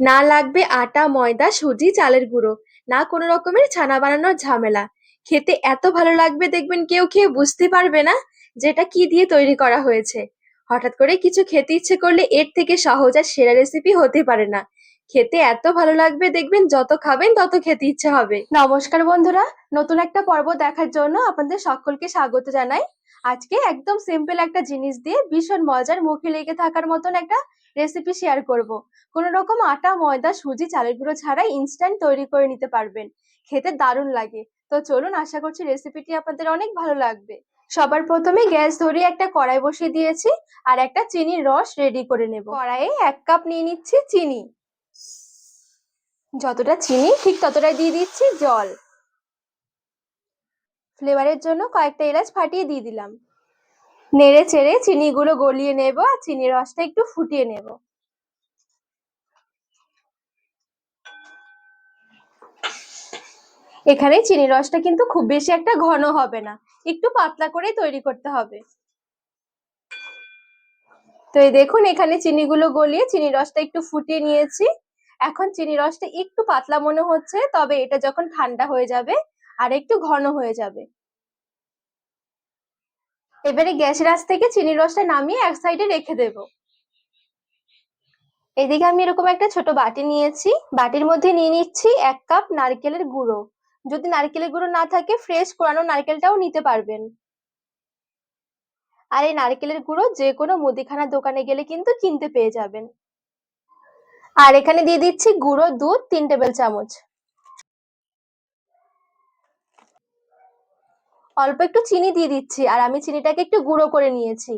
না লাগবে আটা, ময়দা, সুজি, চালের গুঁড়ো, না কোনো রকমের ছানা বানানোর ঝামেলা। খেতে এত ভালো লাগবে দেখবেন কেউ খেয়ে বুঝতে পারবে না যেটা কি দিয়ে তৈরি করা হয়েছে। হঠাৎ করে কিছু খেতে ইচ্ছে করলে এর থেকে সহজ আর সেরা রেসিপি হতে পারে না। খেতে এত ভালো লাগবে দেখবেন যত খাবেন তত খেতে ইচ্ছে হবে। নমস্কার বন্ধুরা, নতুন একটা পর্ব দেখার জন্য আপনাদের সকলকে স্বাগত জানাই। আজকে একদম সিম্পল একটা জিনিস দিয়ে ভীষণ মজার মুখে লেগে থাকার মতন একটা রেসিপি শেয়ার করব। কোনো রকম আটা, ময়দা, সুজি, চালের গুঁড়ো ছাড়াই ইনস্ট্যান্ট তৈরি করে নিতে পারবেন। খেতে দারুণ লাগে। তো চলুন, আশা করছি রেসিপিটি আপনাদের অনেক ভালো লাগবে। সবার প্রথমে গ্যাস ধরিয়ে একটা কড়াই বসিয়ে দিয়েছি আর একটা চিনির রস রেডি করে নেব। কড়াইয়ে এক কাপ নিয়ে নিচ্ছি চিনি। যতটা চিনি, ঠিক ততটাই দিয়ে দিচ্ছি জল। ফ্লেভারের জন্য কয়েকটা এলাচ ফাটিয়ে দিয়ে দিলাম। নেড়ে চেড়ে চিনিগুলো গলিয়ে নেব আর চিনির রসটা একটু ফুটিয়ে নেব। এখানে চিনির রসটা কিন্তু খুব বেশি একটা ঘন হবে না, একটু পাতলা করে তৈরি করতে হবে। তো এই দেখুন, এখানে চিনিগুলো গলিয়ে চিনির রসটা একটু ফুটিয়ে নিয়েছি। এখন চিনি রসটা একটু পাতলা মনে হচ্ছে, তবে এটা যখন ঠান্ডা হয়ে যাবে আর একটু ঘন হয়ে যাবে। এবারে গ্যাসের আঁচ থেকে চিনির রসটা নামিয়ে এক সাইডে রেখে দেব। এদিকে আমি এরকম একটা ছোট বাটি নিয়েছি। বাটির মধ্যে নিয়ে নিচ্ছি এক কাপ নারকেলের গুঁড়ো। যদি নারকেলের গুঁড়ো না থাকে, ফ্রেশ কোরানো নারকেলটাও নিতে পারবেন। আর এই নারকেলের গুঁড়ো যে কোনো মুদিখানার দোকানে গেলে কিন্তু কিনতে পেয়ে যাবেন। আর এখানে দিয়ে দিচ্ছি গুঁড়ো, দুধ, তিন টেবিল চামচ। অল্প একটু চিনি দিয়ে দিচ্ছি আর আমি চিনিটাকে একটু গুঁড়ো করে নিয়েছি।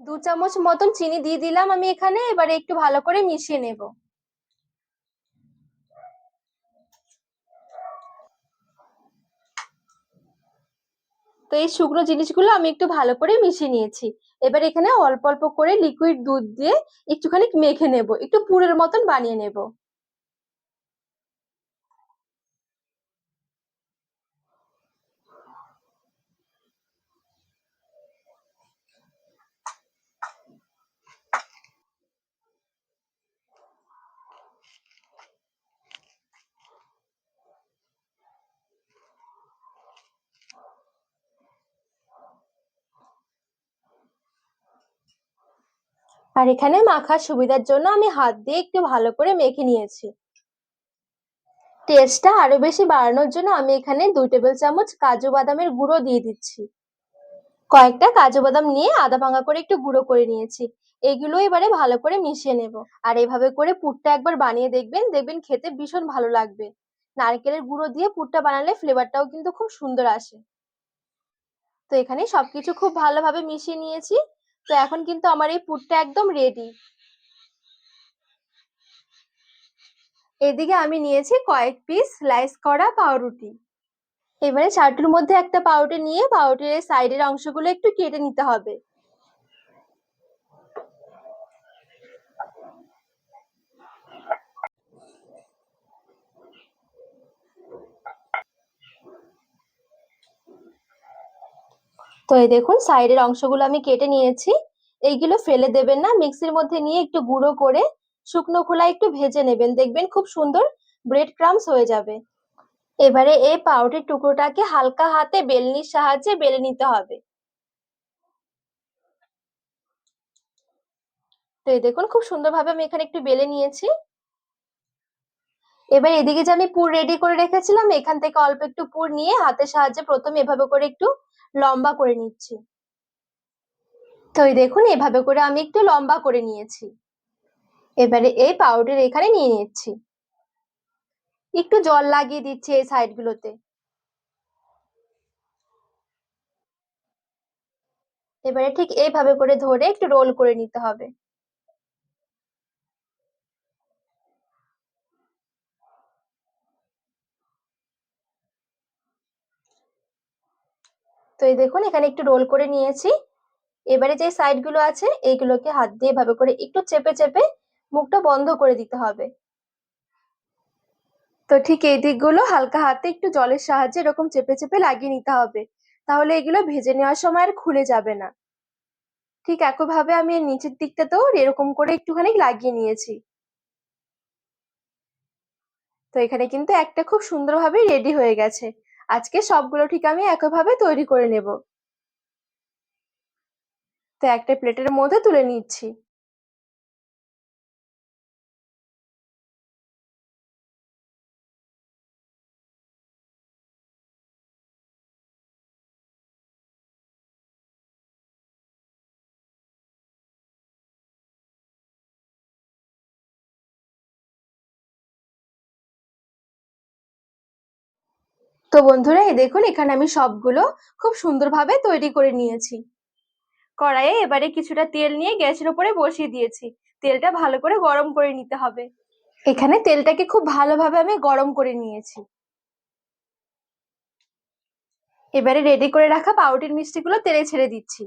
দু চামচ মতন চিনি দিয়ে দিলাম আমি এখানে, এবারে একটু ভালো করে মিশিয়ে নেব। তো এই শুকনো জিনিসগুলো আমি একটু ভালো করে মিশিয়ে নিয়েছি। এবার এখানে অল্প অল্প করে লিকুইড দুধ দিয়ে একটুখানি মেখে নেব। একটু পুরের মতন বানিয়ে নেব। আর এখানে মাখার সুবিধার জন্য আমি হাত দিয়ে একটু ভালো করে মেখে নিয়েছি। টেস্টটা আরও বেশি বাড়ানোর জন্য আমি এখানে দুই টেবিল চামচ কাজু বাদামের গুঁড়ো দিয়ে দিচ্ছি। কয়েকটা কাজু বাদাম নিয়ে আদা ভাঙা করে একটু গুঁড়ো করে নিয়েছি। এগুলো এবারে ভালো করে মিশিয়ে নেব। আর এভাবে করে পুরটা একবার বানিয়ে দেখবেন দেখবেন খেতে ভীষণ ভালো লাগবে। নারকেলের গুঁড়ো দিয়ে পুরটা বানালে ফ্লেভারটাও কিন্তু খুব সুন্দর আসে। তো এখানে সবকিছু খুব ভালোভাবে মিশিয়ে নিয়েছি। তো এখন কিন্তু আমার এই পুরটা একদম রেডি এদিকে আমি নিয়েছি কয়েক পিস স্লাইস করা পাউরুটি। এবারে চাটুর মধ্যে একটা পাউরুটি নিয়ে পাউরুটির সাইডের অংশগুলো একটু কেটে নিতে হবে। তো এই দেখুন সাইডের অংশগুলো আমি কেটে নিয়েছি। এইগুলো ফেলে দেবেন না মিক্সির মধ্যে নিয়ে একটু গুঁড়ো করে শুকনো খোলা একটু ভেজে নেবেন। দেখবেন খুব সুন্দর ব্রেড ক্রামস হয়ে যাবে। এবারে এই পাউরুটির টুকরোটাকে হালকা হাতে বেলনির সাহায্যে বেলে নিতে হবে। তো এই দেখুন, খুব সুন্দরভাবে আমি এখানে একটু বেলে নিয়েছি। এবার এদিকে যে আমি পুর রেডি করে রেখেছিলাম, এখান থেকে অল্প একটু পুর নিয়ে হাতের সাহায্যে প্রথমে এভাবে করে একটু লম্বা করে নিচ্ছি। তো দেখুন, এভাবে করে আমি একটু লম্বা করে নিয়েছি। এবারে এই পাউডার এখানে নিয়ে নিচ্ছি। একটু জল লাগিয়ে দিচ্ছি এই সাইডগুলোতে এবারে ঠিক এইভাবে করে ধরে একটু রোল করে নিতে হবে। তো এই দেখুন, এখানে একটু রোল করে নিয়েছি। এবারে যে সাইডগুলো আছে, এইগুলোকে হাত দিয়ে ভাবে করে একটু চেপে চেপে মুখটা বন্ধ করে দিতে হবে। তো ঠিক এই দিকগুলো হালকা হাতে একটু জলের সাহায্যে এরকম চেপে চেপে লাগিয়ে নিতে হবে। তাহলে এগুলো ভেজে নেওয়ার সময় আর খুলে যাবে না। ঠিক একইভাবে আমি এর নিচের দিকটাতেও এরকম করে একটুখানি লাগিয়ে নিয়েছি। তো এখানে কিন্তু একটা খুব সুন্দরভাবে রেডি হয়ে গেছে। আজকে সবগুলো ঠিক আমি একইভাবে তৈরি করে নেব। তো একটা প্লেটের মধ্যে তুলে নিচ্ছি। তো বন্ধুরা, এই দেখুন, এখানে আমি সবগুলো খুব সুন্দরভাবে তৈরি করে নিয়েছি। কড়াইয়ে এবারে কিছুটা তেল নিয়ে গ্যাসের উপরে বসিয়ে দিয়েছি। তেলটা ভালো করে গরম করে নিতে হবে। এখানে তেলটাকে খুব ভালোভাবে আমি গরম করে নিয়েছি। এবারে রেডি করে রাখা পাউটির মিষ্টিগুলো তেলে ছেড়ে দিচ্ছি।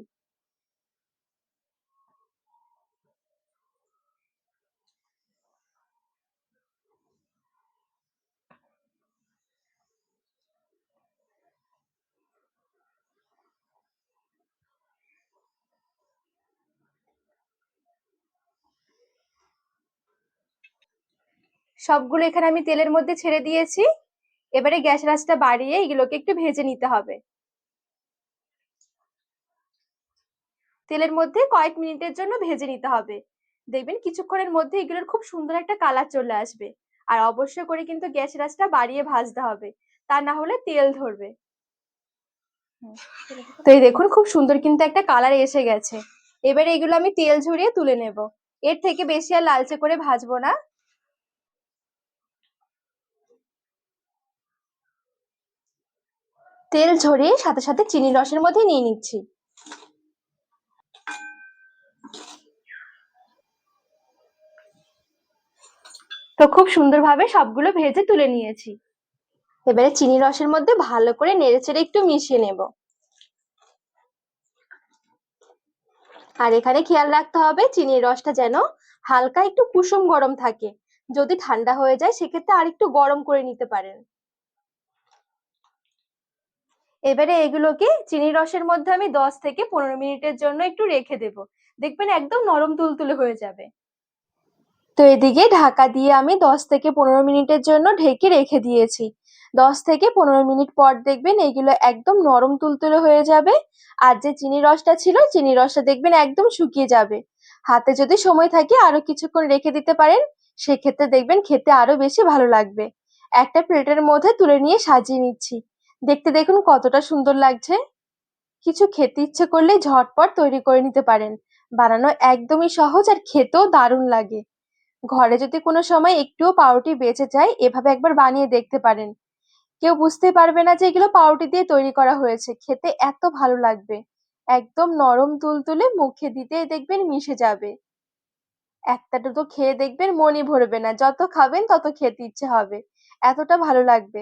সবগুলো এখানে আমি তেলের মধ্যে ছেড়ে দিয়েছি। এবারে গ্যাস রাসটা বাড়িয়ে এগুলোকে একটু ভেজে নিতে হবে। তেলের মধ্যে কয়েক মিনিটের জন্য ভেজে নিতে হবে। দেখবেন কিছুক্ষণের মধ্যে এগুলোর খুব সুন্দর একটা কালার চলে আসবে। আর অবশ্যই করে কিন্তু গ্যাস রাসটা বাড়িয়ে ভাজতে হবে। তা না হলে তেল ধরবে। তো এই দেখুন খুব সুন্দর কিন্তু একটা কালার এসে গেছে। এবারে এগুলো আমি তেল ঝরিয়ে তুলে নেব। এর থেকে বেশি আর লালচে করে ভাজবো না। তেল ঝরিয়ে সাথে সাথে চিনি রসের মধ্যে নিয়ে নিচ্ছি। তো খুব সুন্দরভাবে সবগুলো ভেজে তুলে নিয়েছি। এবারে চিনি রসের মধ্যে ভালো করে নেড়েচেড়ে একটু মিশিয়ে নেব। আর এখানে খেয়াল রাখতে হবে, চিনির রসটা যেন হালকা একটু কুসুম গরম থাকে। যদি ঠান্ডা হয়ে যায়, সেক্ষেত্রে আর একটু গরম করে নিতে পারেন। এবারে এগুলোকে চিনি রসের মধ্যে আমি দশ থেকে পনেরো মিনিটের জন্য একটু রেখে দেব। দেখবেন একদম নরম তুলতুলে হয়ে যাবে। তো এদিকে ঢাকা দিয়ে আমি দশ থেকে পনেরো মিনিটের জন্য ঢেকে রেখে দিয়েছি। দশ থেকে পনেরো মিনিট পর দেখবেন এইগুলো একদম নরম তুলতুলে হয়ে যাবে। আর যে চিনি রসটা ছিল, চিনি রসটা দেখবেন একদম শুকিয়ে যাবে। হাতে যদি সময় থাকে আরও কিছুক্ষণ রেখে দিতে পারেন, সেক্ষেত্রে দেখবেন খেতে আরও বেশি ভালো লাগবে। একটা প্লেটের মধ্যে তুলে নিয়ে সাজিয়ে নিচ্ছি। দেখতে দেখুন কতটা সুন্দর লাগছে। কিছু খেতে ইচ্ছে করলে ঝটপট তৈরি করে নিতে পারেন। বানানো একদমই সহজ আর খেতেও দারুণ লাগে। ঘরে যদি কোনো সময় একটুও পাউরুটি বেঁচে যায়, এভাবে একবার বানিয়ে দেখতে পারেন। কেউ বুঝতে পারবে না যে এগুলো পাউরুটি দিয়ে তৈরি করা হয়েছে। খেতে এত ভালো লাগবে। একদম নরম তুলতুলে মুখে দিতে দেখবেন মিশে যাবে। একটা দুটো খেয়ে দেখবেন মনই ভরবে না। যত খাবেন তত খেতে ইচ্ছে হবে। এতটা ভালো লাগবে।